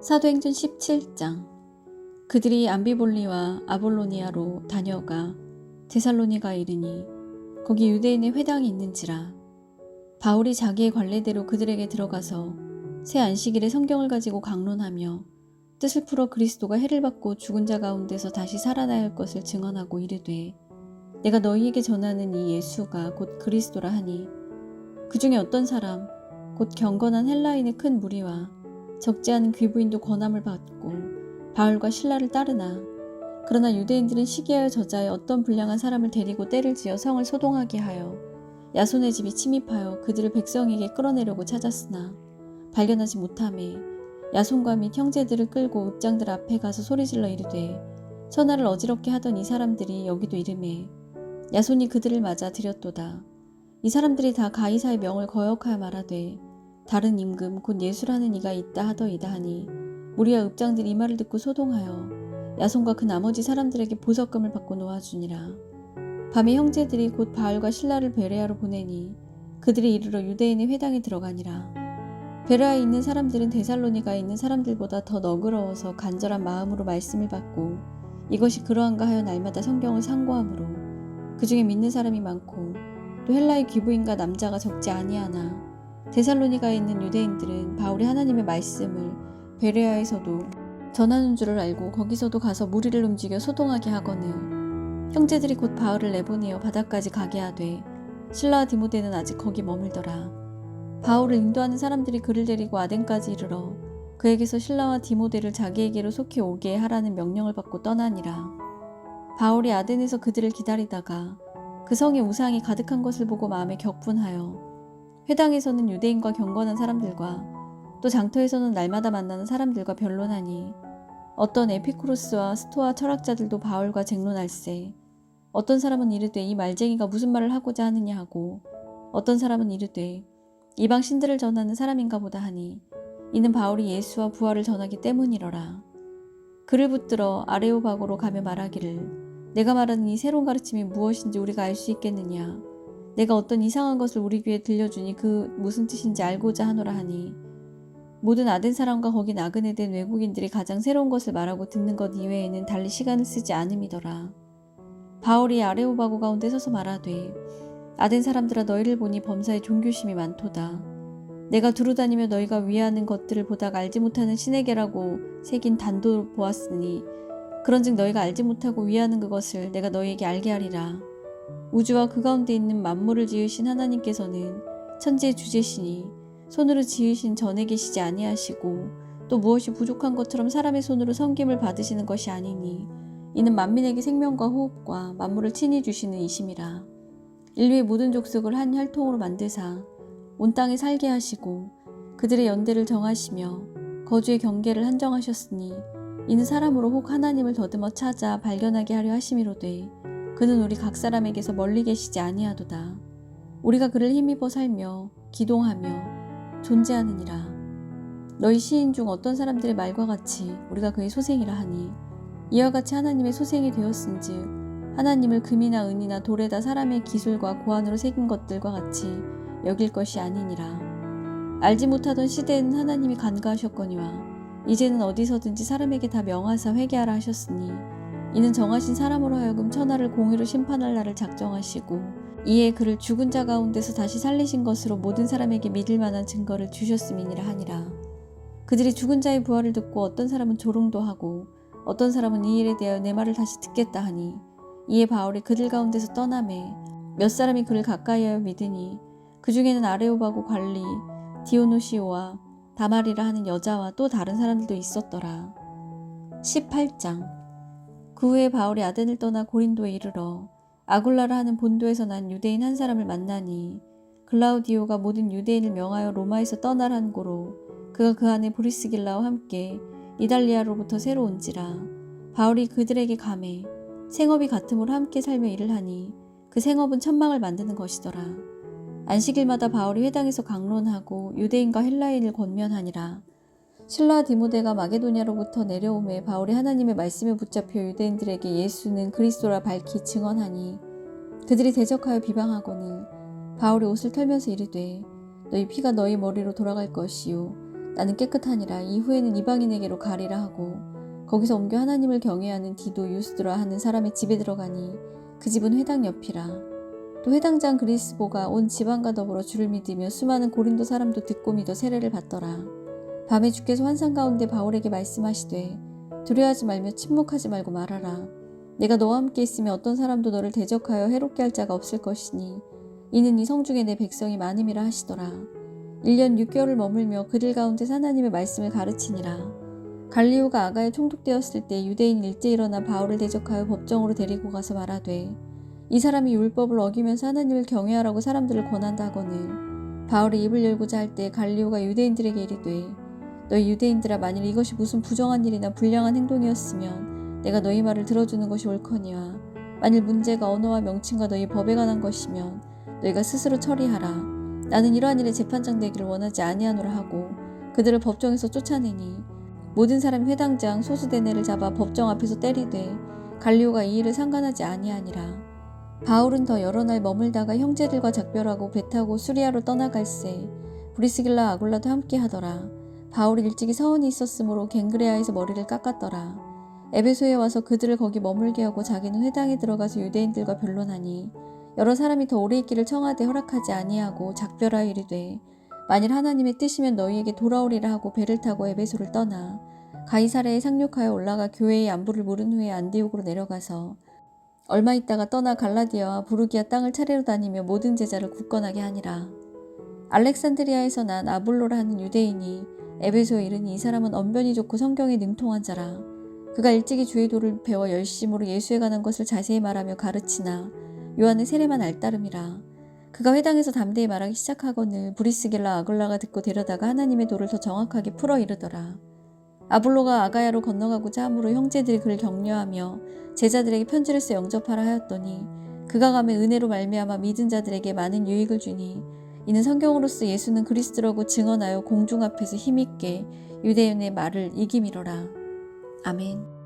사도행전 17장. 그들이 암비볼리와 아볼로니아로 다녀가 데살로니가 이르니 거기 유대인의 회당이 있는지라. 바울이 자기의 관례대로 그들에게 들어가서 새 안식일에 성경을 가지고 강론하며 뜻을 풀어 그리스도가 해를 받고 죽은 자 가운데서 다시 살아나야 할 것을 증언하고 이르되 내가 너희에게 전하는 이 예수가 곧 그리스도라 하니 그 중에 어떤 사람 곧 경건한 헬라인의 큰 무리와 적지 않은 귀부인도 권함을 받고 바울과 신라를 따르나. 그러나 유대인들은 시기하여 저자의 어떤 불량한 사람을 데리고 때를 지어 성을 소동하게 하여 야손의 집이 침입하여 그들을 백성에게 끌어내려고 찾았으나 발견하지 못함에 야손과 및 형제들을 끌고 읍장들 앞에 가서 소리질러 이르되 천하를 어지럽게 하던 이 사람들이 여기도 이름에 야손이 그들을 맞아 들였도다. 이 사람들이 다 가이사의 명을 거역하여 말하되 다른 임금 곧 예수라는 이가 있다 하더이다 하니 무리와 읍장들이 이 말을 듣고 소동하여 야손과 그 나머지 사람들에게 보석금을 받고 놓아주니라. 밤에 형제들이 곧 바알과 신라를 베레아로 보내니 그들이 이르러 유대인의 회당에 들어가니라. 베레아에 있는 사람들은 데살로니가에 있는 사람들보다 더 너그러워서 간절한 마음으로 말씀을 받고 이것이 그러한가 하여 날마다 성경을 상고하므로 그 중에 믿는 사람이 많고 또 헬라의 귀부인과 남자가 적지 아니하나 데살로니가에 있는 유대인들은 바울이 하나님의 말씀을 베레아에서도 전하는 줄을 알고 거기서도 가서 무리를 움직여 소동하게 하거늘. 형제들이 곧 바울을 내보내어 바다까지 가게 하되 신라와 디모데는 아직 거기 머물더라. 바울을 인도하는 사람들이 그를 데리고 아덴까지 이르러 그에게서 신라와 디모데를 자기에게로 속히 오게 하라는 명령을 받고 떠나니라. 바울이 아덴에서 그들을 기다리다가 그 성에 우상이 가득한 것을 보고 마음에 격분하여 회당에서는 유대인과 경건한 사람들과 또 장터에서는 날마다 만나는 사람들과 변론하니 어떤 에피쿠로스와 스토아 철학자들도 바울과 쟁론할세. 어떤 사람은 이르되 이 말쟁이가 무슨 말을 하고자 하느냐 하고 어떤 사람은 이르되 이방 신들을 전하는 사람인가 보다 하니 이는 바울이 예수와 부활을 전하기 때문이러라. 그를 붙들어 아레오바고로 가며 말하기를 내가 말하는 이 새로운 가르침이 무엇인지 우리가 알 수 있겠느냐 내가 어떤 이상한 것을 우리 귀에 들려주니 그 무슨 뜻인지 알고자 하노라 하니 모든 아덴 사람과 거기 나그네 된 외국인들이 가장 새로운 것을 말하고 듣는 것 이외에는 달리 시간을 쓰지 않음이더라. 바울이 아레오바고 가운데 서서 말하되 아덴 사람들아 너희를 보니 범사에 종교심이 많도다. 내가 두루 다니며 너희가 위하는 것들을 보다가 알지 못하는 신에게라고 새긴 단도 보았으니 그런즉 너희가 알지 못하고 위하는 그것을 내가 너희에게 알게 하리라. 우주와 그 가운데 있는 만물을 지으신 하나님께서는 천지의 주제시니 손으로 지으신 전에 계시지 아니하시고 또 무엇이 부족한 것처럼 사람의 손으로 섬김을 받으시는 것이 아니니 이는 만민에게 생명과 호흡과 만물을 친히 주시는 이심이라. 인류의 모든 족속을 한 혈통으로 만드사 온 땅에 살게 하시고 그들의 연대를 정하시며 거주의 경계를 한정하셨으니 이는 사람으로 혹 하나님을 더듬어 찾아 발견하게 하려 하심이로되 그는 우리 각 사람에게서 멀리 계시지 아니하도다 우리가 그를 힘입어 살며 기동하며 존재하느니라. 너희 시인 중 어떤 사람들의 말과 같이 우리가 그의 소생이라 하니 이와 같이 하나님의 소생이 되었은즉 하나님을 금이나 은이나 돌에다 사람의 기술과 고안으로 새긴 것들과 같이 여길 것이 아니니라. 알지 못하던 시대에는 하나님이 간과하셨거니와 이제는 어디서든지 사람에게 다 명하사 회개하라 하셨으니 이는 정하신 사람으로 하여금 천하를 공의로 심판할 날을 작정하시고 이에 그를 죽은 자 가운데서 다시 살리신 것으로 모든 사람에게 믿을 만한 증거를 주셨음이니라 하니라. 그들이 죽은 자의 부활을 듣고 어떤 사람은 조롱도 하고 어떤 사람은 이 일에 대하여 내 말을 다시 듣겠다 하니 이에 바울이 그들 가운데서 떠남에 몇 사람이 그를 가까이하여 믿으니 그 중에는 아레오바고 관리 디오노시오와 다말이라 하는 여자와 또 다른 사람들도 있었더라. 18장 그 후에 바울이 아덴을 떠나 고린도에 이르러 아굴라라 하는 본도에서 난 유대인 한 사람을 만나니 글라우디오가 모든 유대인을 명하여 로마에서 떠나라는 고로 그가 그 안에 브리스길라와 함께 이달리아로부터 새로 온지라 바울이 그들에게 감해 생업이 같음으로 함께 살며 일을 하니 그 생업은 천망을 만드는 것이더라. 안식일마다 바울이 회당에서 강론하고 유대인과 헬라인을 권면하니라. 신라 디모데가 마게도냐로부터 내려오매 바울이 하나님의 말씀에 붙잡혀 유대인들에게 예수는 그리스도라 밝히 증언하니 그들이 대적하여 비방하거늘 바울이 옷을 털면서 이르되 너희 피가 너희 머리로 돌아갈 것이요. 나는 깨끗하니라. 이후에는 이방인에게로 가리라 하고 거기서 옮겨 하나님을 경외하는 디도 유스드라 하는 사람의 집에 들어가니 그 집은 회당 옆이라. 또 회당장 그리스보가 온 집안과 더불어 주를 믿으며 수많은 고린도 사람도 듣고 믿어 세례를 받더라 밤에 주께서 환상 가운데 바울에게 말씀하시되 두려워하지 말며 침묵하지 말고 말하라. 내가 너와 함께 있으면 어떤 사람도 너를 대적하여 해롭게 할 자가 없을 것이니 이는 이 성중에 내 백성이 많음이라 하시더라. 1년 6개월을 머물며 그들 가운데 하나님의 말씀을 가르치니라. 갈리오가 아가에 총독되었을 때 유대인 일제 일어나 바울을 대적하여 법정으로 데리고 가서 말하되 이 사람이 율법을 어기면서 하나님을 경외하라고 사람들을 권한다 하거늘 바울이 입을 열고자 할 때 갈리오가 유대인들에게 이르되 너희 유대인들아 만일 이것이 무슨 부정한 일이나 불량한 행동이었으면 내가 너희 말을 들어주는 것이 옳거니와 만일 문제가 언어와 명칭과 너희 법에 관한 것이면 너희가 스스로 처리하라. 나는 이러한 일에 재판장 되기를 원하지 아니하노라 하고 그들을 법정에서 쫓아내니 모든 사람이 회당장 소수대네를 잡아 법정 앞에서 때리되 갈리오가 이 일을 상관하지 아니하니라. 바울은 더 여러 날 머물다가 형제들과 작별하고 배 타고 수리아로 떠나갈새 브리스길라 아굴라도 함께 하더라 바울이 일찍이 서원이 있었으므로 갱그레아에서 머리를 깎았더라 에베소에 와서 그들을 거기 머물게 하고 자기는 회당에 들어가서 유대인들과 변론하니 여러 사람이 더 오래 있기를 청하되 허락하지 아니하고 작별하여 이르되 만일 하나님의 뜻이면 너희에게 돌아오리라 하고 배를 타고 에베소를 떠나 가이사레에 상륙하여 올라가 교회의 안부를 물은 후에 안디옥으로 내려가서 얼마 있다가 떠나 갈라디아와 부르기아 땅을 차례로 다니며 모든 제자를 굳건하게 하니라. 알렉산드리아에서 난 아볼로라 하는 유대인이 에베소에 이르니 이 사람은 언변이 좋고 성경에 능통한 자라. 그가 일찍이 주의 도를 배워 열심으로 예수에 관한 것을 자세히 말하며 가르치나 요한의 세례만 알따름이라. 그가 회당에서 담대히 말하기 시작하거늘 브리스길라 아글라가 듣고 데려다가 하나님의 도를 더 정확하게 풀어 이르더라. 아볼로가 아가야로 건너가고자 함으로 형제들이 그를 격려하며 제자들에게 편지를 써 영접하라 하였더니 그가 가면 은혜로 말미암아 믿은 자들에게 많은 유익을 주니 이는 성경으로서 예수는 그리스도라고 증언하여 공중 앞에서 힘있게 유대인의 말을 이기미러라. 아멘.